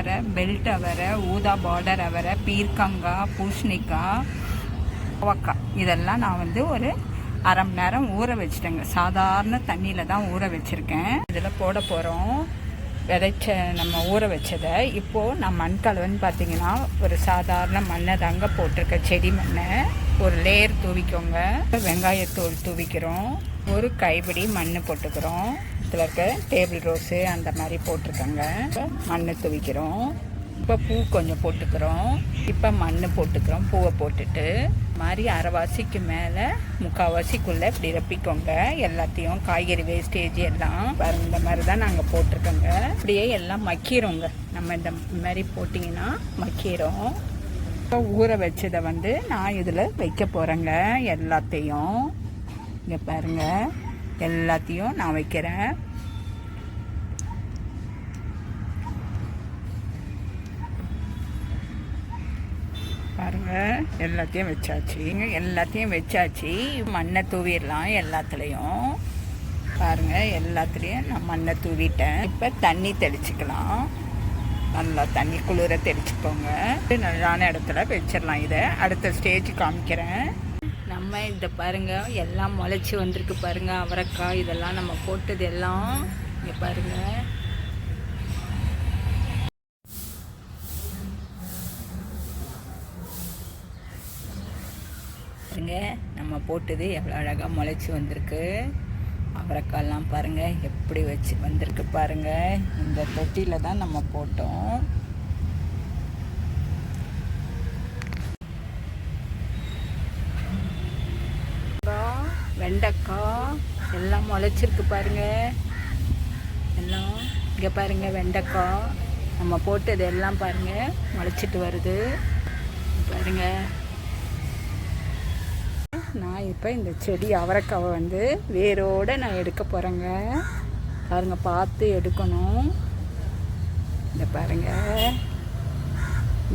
அவரை பெல்ட் அவரை ஊதா பார்டர் அவரை பீர்க்கங்காய் பூசணிக்காய் அவக்காய் இதெல்லாம் நான் வந்து ஒரு அரை மணி நேரம் ஊற வச்சுட்டேங்க. சாதாரண தண்ணியில் தான் ஊற வச்சுருக்கேன். இதில் போட போகிறோம் விதைச்ச நம்ம ஊற வச்சதை. இப்போது நான் மண் கலவைன்னு பார்த்தீங்கன்னா ஒரு சாதாரண மண்ணை தாங்க போட்டிருக்க. செடி மண்ணை. ஒரு லேயர் தூவிக்கோங்க. வெங்காயத்தூள் தூவிக்கிறோம். ஒரு கைப்பிடி மண் போட்டுக்கிறோம். பக்கத்தில் இருக்க டேபிள் ரோஸு அந்த மாதிரி போட்டிருக்கோங்க. மண் துவிக்கிறோம். இப்போ பூ கொஞ்சம் போட்டுக்கிறோம். இப்போ மண் போட்டுக்கிறோம். பூவை போட்டுட்டு மாதிரி அரைவாசிக்கு மேலே முக்கால்வாசிக்குள்ளே இப்படி ரப்பிக்கோங்க. எல்லாத்தையும் காய்கறி வேஸ்டேஜ் எல்லாம் பாருங்க இந்த மாதிரி தான் நாங்கள் போட்டிருக்கோங்க. அப்படியே எல்லாம் மக்கிறோங்க நம்ம இந்த மாதிரி போட்டிங்கன்னா மக்கிறோம் இப்போ ஊற வச்சதை வந்து நான் இதில் வைக்க போகிறேங்க எல்லாத்தையும். இங்கே பாருங்கள் எல்லாத்தையும் நான் வைக்கிறேன். பாருங்கள் எல்லாத்தையும் வச்சாச்சு. எல்லாத்தையும் வச்சாச்சு. மண்ணை தூவிடலாம் எல்லாத்துலேயும். பாருங்க எல்லாத்துலேயும் நான் மண்ணை தூவிட்டேன். இப்போ தண்ணி தெளிச்சுக்கலாம். நல்லா தண்ணி குளிர தெளிச்சுக்கோங்க. நல்லான இடத்துல வச்சிடலாம் இதை. அடுத்த ஸ்டேஜ் காமிக்கிறேன். நம்ம இதை பாருங்க எல்லாம் முளைச்சி வந்திருக்கு பாருங்க அவரைக்காய் இதெல்லாம் நம்ம போட்டது எல்லாம் இங்கே பாருங்க. பாருங்க நம்ம போட்டது எவ்வளோ அழகாக முளைச்சி வந்திருக்கு. அவரைக்காய்லாம் பாருங்க எப்படி வச்சு வந்திருக்கு பாருங்க. இந்த தொட்டியில் தான் நம்ம போட்டோம். வெண்டைக்காய் எல்லாம் முளைச்சிருக்கு பாருங்க. எல்லாம் இங்கே பாருங்க வெண்டைக்காய். நம்ம போட்டது எல்லாம் பாருங்க முளைச்சிட்டு வருது. பாருங்க. நான் இப்போ இந்த செடி அவரைக்காவை வந்து வேரோட நான் எடுக்க போகிறேங்க பாருங்க பார்த்து எடுக்கணும். இந்த பாருங்க.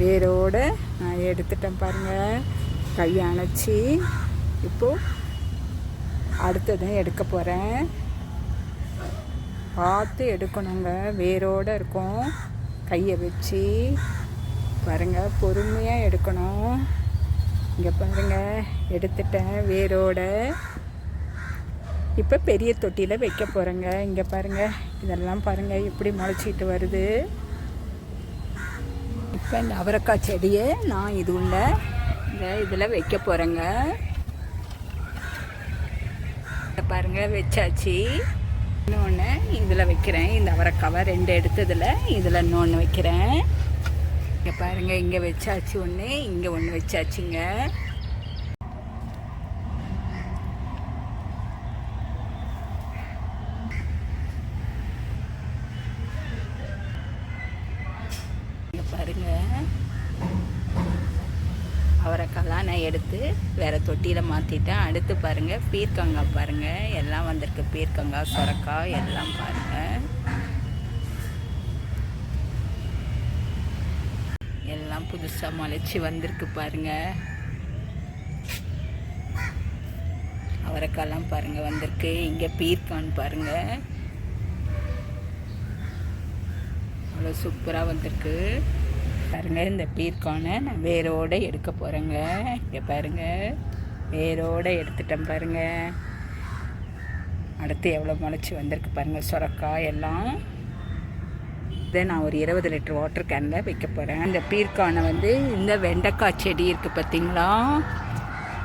வேரோட நான் எடுத்துட்டேன் பாருங்க. கையை அணைச்சி இப்போது அடுத்ததும் எடுக்க போகிறேன் பார்த்து எடுக்கணுங்க. வேரோட இருக்கும். கையை வச்சு பாருங்க. பொறுமையாக எடுக்கணும். இங்கே பாருங்க. எடுத்துட்டேன் வேரோட. இப்போ பெரிய தொட்டியில் வைக்க போகிறேங்க இங்கே பாருங்கள் இதெல்லாம் பாருங்கள் எப்படி முளைச்சிட்டு வருது. இப்போ இந்த அவரைக்காய் செடியை நான் இது உள்ள இந்த இதில் வைக்க போகிறேங்க இதை பாருங்க வச்சாச்சு. இன்னொன்று இதில் வைக்கிறேன். இந்த அவரைக்காவை ரெண்டு எடுத்ததில் இதில் இன்னொன்று வைக்கிறேன். இங்கே பாருங்க இங்கே வச்சாச்சு ஒன்று இங்கே ஒன்று வச்சாச்சுங்க. பாருங்க. பாருங்க நான் எடுத்து வேறு தொட்டியில் மாற்றிட்டேன் அடுத்து பாருங்கள் பீர்க்கங்காய் பாருங்கள் எல்லாம் வந்திருக்கு. பீர்க்கங்காய் சுரக்காய் எல்லாம் பாருங்கள் எல்லாம் புதுசாக முளைச்சி வந்திருக்கு பாருங்க. அவரைக்காலாம் பாருங்க வந்திருக்கு. இங்கே பீர்கான் பாருங்க. அவ்வளோ சூப்பராக வந்திருக்கு. பாருங்க இந்த பீர்க்கானை நான் வேரோட எடுக்க போகிறேங்க இங்கே பாருங்க வேரோட எடுத்துட்டேன் பாருங்க. அடுத்து எவ்வளோ முளைச்சி வந்திருக்கு பாருங்க சுரக்காய் எல்லாம். இதை நான் ஒரு இருபது லிட்டர் வாட்டர் கேனில் வைக்க போகிறேன் இந்த பீர்க்கானை வந்து இந்த வெண்டைக்காய் செடி இருக்குது பார்த்தீங்களா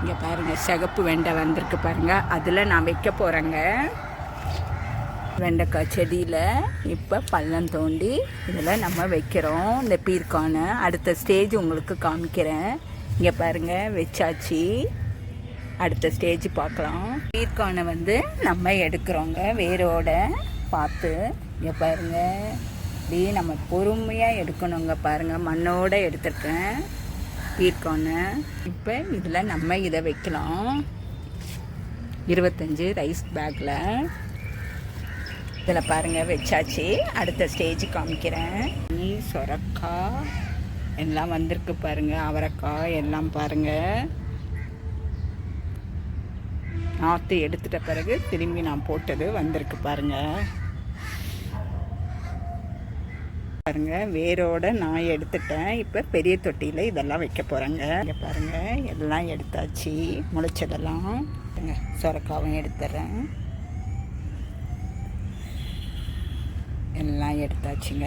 இங்கே பாருங்கள் சிகப்பு வெண்டை வந்திருக்கு பாருங்கள் அதில் நான் வைக்க போகிறேங்க வெண்டைக்காய் செடியில் இப்போ பள்ளம் தோண்டி இதில் நம்ம வைக்கிறோம். இந்த பீர்க்கான அடுத்த ஸ்டேஜ் உங்களுக்கு காமிக்கிறேன். இங்கே பாருங்கள் வச்சாச்சு. அடுத்த ஸ்டேஜ் பார்க்கலாம். பீர்க்கானை வந்து நம்ம எடுக்கிறோங்க வேரோட பார்த்து. இங்கே பாருங்கள் அப்படியே நம்ம பொறுமையாக எடுக்கணுங்க பாருங்கள் மண்ணோடு எடுத்துருக்கேன் பீர்க்கானை. இப்போ இதில் நம்ம இதை வைக்கலாம். இருபத்தஞ்சி ரைஸ் பேக்கில் இதில் பாருங்கள் வச்சாச்சு. அடுத்த ஸ்டேஜ் காமிக்கிறேன். நீ சொரக்காய் எல்லாம் வந்திருக்கு பாருங்கள் அவரைக்காய் எல்லாம் பாருங்கள் நாற்று எடுத்துட்ட பிறகு திரும்பி நான் போட்டது வந்திருக்கு பாருங்கள் பாருங்கள் வேரோட நான் எடுத்துட்டேன். இப்போ பெரிய தொட்டியில் இதெல்லாம் வைக்க போகிறேங்க இங்கே பாருங்கள் எல்லாம் எடுத்தாச்சு முளைச்சதெல்லாம். சொரக்காவும் எடுத்துட்றேன் எல்லாம் எடுத்தாச்சுங்க.